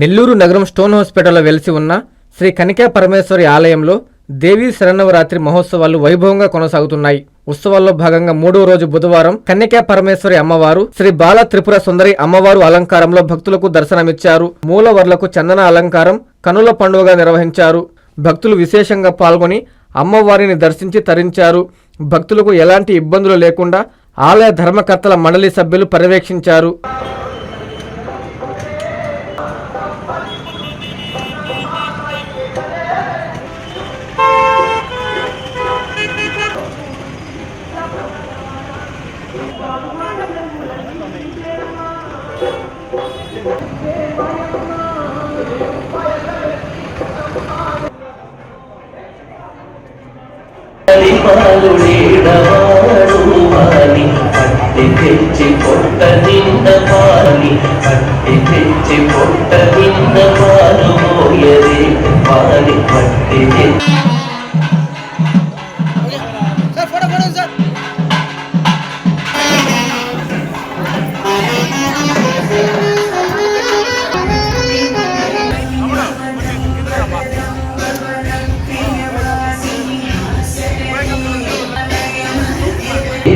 నెల్లూరు నగరం స్టోన్ హాస్పిటల్లో వెలిసి ఉన్న శ్రీ కనికా పరమేశ్వరి ఆలయంలో దేవీ శరణవరాత్రి మహోత్సవాలు వైభవంగా కొనసాగుతున్నాయి. ఉత్సవాల్లో భాగంగా మూడవ రోజు బుధవారం కన్యకా పరమేశ్వరి అమ్మవారు శ్రీ బాల త్రిపుర సుందరి అమ్మవారు అలంకారంలో భక్తులకు దర్శనమిచ్చారు. మూలవర్లకు చందన అలంకారం కనుల పండుగ నిర్వహించారు. భక్తులు విశేషంగా పాల్గొని అమ్మవారిని దర్శించి తరించారు. భక్తులకు ఎలాంటి ఇబ్బందులు లేకుండా ఆలయ ధర్మకర్తల మండలి సభ్యులు పర్యవేక్షించారు. పాలుడేడవాడు వాలి పట్టి తెచ్చి పొట్ట నిన్న పాలి పట్టి తెచ్చి పొట్ట నిన్న పాలు మోయరే పాలి పట్టి తెచ్చి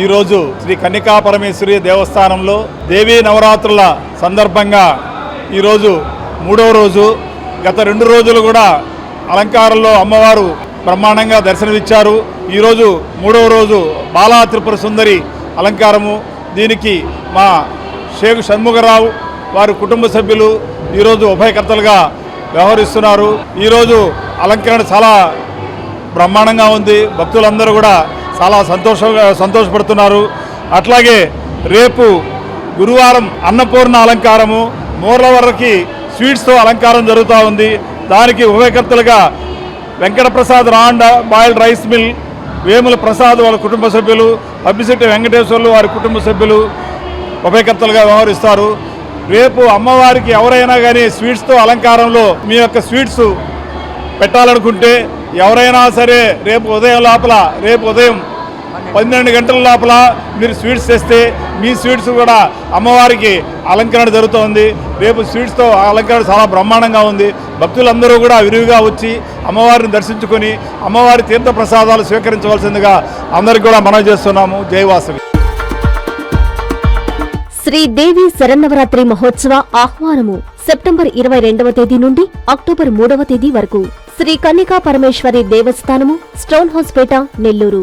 ఈరోజు శ్రీ కన్నికా పరమేశ్వరి దేవస్థానంలో దేవీ నవరాత్రుల సందర్భంగా ఈరోజు మూడవ రోజు గత రెండు రోజులు కూడా అలంకారంలో అమ్మవారు బ్రహ్మాండంగా దర్శనమిచ్చారు. ఈరోజు మూడవ రోజు బాలా త్రిపుర సుందరి అలంకారము. దీనికి మా షేక్ షణ్ముఖరావు వారి కుటుంబ సభ్యులు ఈరోజు ఉభయకర్తలుగా వ్యవహరిస్తున్నారు. ఈరోజు అలంకరణ చాలా బ్రహ్మాండంగా ఉంది. భక్తులందరూ కూడా చాలా సంతోషంగా సంతోషపడుతున్నారు. అట్లాగే రేపు గురువారం అన్నపూర్ణ అలంకారము మూర్లవరకి స్వీట్స్తో అలంకారం జరుగుతూ ఉంది. దానికి ఉభయకర్తలుగా Venkataprasad రాండ boiled rice mill Vemula Prasad వాళ్ళ కుటుంబ సభ్యులు అబ్బిశెట్టి వెంకటేశ్వర్లు వారి కుటుంబ సభ్యులు ఉభయకర్తలుగా వ్యవహరిస్తారు. రేపు అమ్మవారికి ఎవరైనా కానీ స్వీట్స్తో అలంకారంలో మీ యొక్క స్వీట్స్ పెట్టాలనుకుంటే ఎవరైనా సరే రేపు ఉదయం లోపల రేపు ఉదయం పన్నెండు గంటల లోపల మీరు స్వీట్స్ తెస్తే మీ స్వీట్స్ కూడా అమ్మవారికి అలంకరణ జరుగుతోంది. రేపు స్వీట్స్తో అలంకరణ చాలా బ్రహ్మాండంగా ఉంది. భక్తులందరూ కూడా విరివిగా వచ్చి అమ్మవారిని దర్శించుకొని అమ్మవారి తీర్థ ప్రసాదాలు స్వీకరించవలసిందిగా అందరికీ కూడా మనం చేస్తున్నాము. జయవాసవి శ్రీదేవి శరన్నవరాత్రి మహోత్సవ ఆహ్వానము సెప్టెంబర్ ఇరవై రెండవ తేదీ నుండి అక్టోబర్ మూడవ తేదీ వరకు. శ్రీ కన్నికా పరమేశ్వరి దేవస్థానము స్టోన్ హౌస్పేట నెల్లూరు.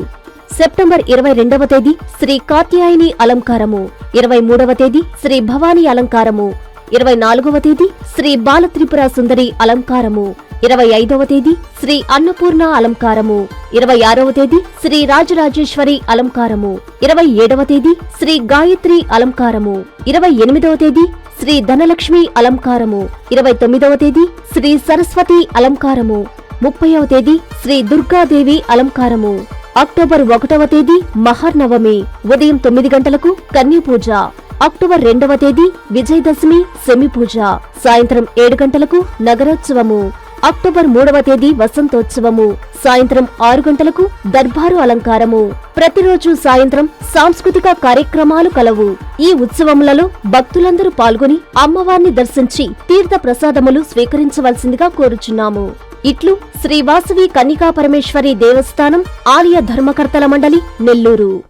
సెప్టెంబర్ ఇరవై రెండవ తేదీ శ్రీ కాత్యాయని అలంకారము. ఇరవై మూడవ తేదీ శ్రీ భవానీ అలంకారము. ఇరవై నాలుగవ తేదీ శ్రీ బాలత్రిపుర సుందరి అలంకారము. ఇరవై ఐదవ తేదీ శ్రీ అన్నపూర్ణ అలంకారము. ఇరవై ఆరవ తేదీ శ్రీ రాజరాజేశ్వరి అలంకారము. ఇరవై ఏడవ తేదీ శ్రీ గాయత్రి అలంకారము. ఇరవై ఎనిమిదవ తేదీ శ్రీ ధనలక్ష్మి అలంకారము. ఇరవై తొమ్మిదవ తేదీ శ్రీ సరస్వతి అలంకారము. ముప్పైవ తేదీ శ్రీ దుర్గాదేవి అలంకారము. అక్టోబర్ ఒకటవ తేదీ మహర్నవమి. ఉదయం తొమ్మిది గంటలకు కన్యపూజ. అక్టోబర్ రెండవ తేదీ విజయదశమి సెమి పూజ సాయంత్రం ఏడు గంటలకు నగరోత్సవము. అక్టోబర్ మూడవ తేదీ వసంతోత్సవము. సాయంత్రం ఆరు గంటలకు దర్బారు అలంకారము. ప్రతిరోజు సాయంత్రం సాంస్కృతిక కార్యక్రమాలు కలవు. ఈ ఉత్సవములలో భక్తులందరూ పాల్గొని అమ్మవారిని దర్శించి తీర్థ ప్రసాదములు స్వీకరించవలసిందిగా కోరుచున్నాము. ఇట్లు శ్రీ వాసవి కన్నికా పరమేశ్వరి దేవస్థానం ఆలయ ధర్మకర్తల మండలి నెల్లూరు.